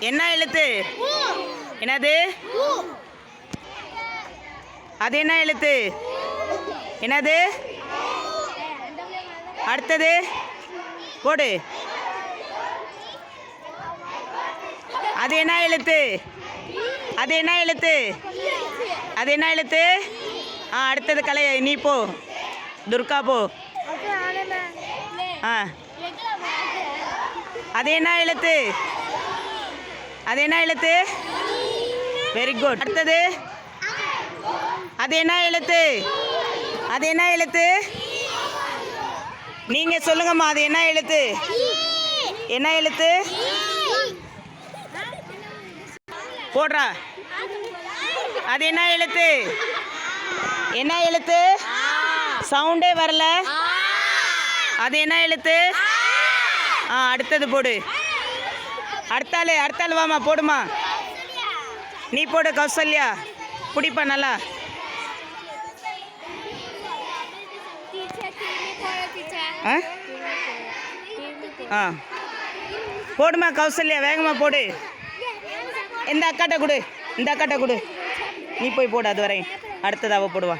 என்ன எழுத்து? என்னது? அது என்ன எழுத்து? என்னது? அடுத்தது? போடு. அது என்ன எழுத்து? அது என்ன எழுத்து? அது என்ன எழுத்து? ஆ அடுத்தது கலை. நீ போ. துர்கா போ. ஆ. அது என்ன எழுத்து? அது என்ன எழுத்து? வெரி குட் அடுத்தது? அது என்ன எழுத்து? அது என்ன எழுத்து? நீங்க சொல்லுங்கம்மா அது என்ன எழுத்து? என்ன எழுத்து? போடுறா. அது என்ன எழுத்து? என்ன எழுத்து? சவுண்டே வரல. அது என்ன எழுத்து? ஆ அடுத்தது போடு. அடுத்தாள் அடுத்தாள் வாமா போடுமா நீ போடு கௌசல்யா. பிடிப்பா நல்லா. ஆ? ஆ. போடுமா கௌசல்யா வேகமாக போடு. இந்த அக்காட்ட கொடு இந்த அக்காட்ட கொடு. நீ போய் போடு அது வரையும். அடுத்தது போடுவா.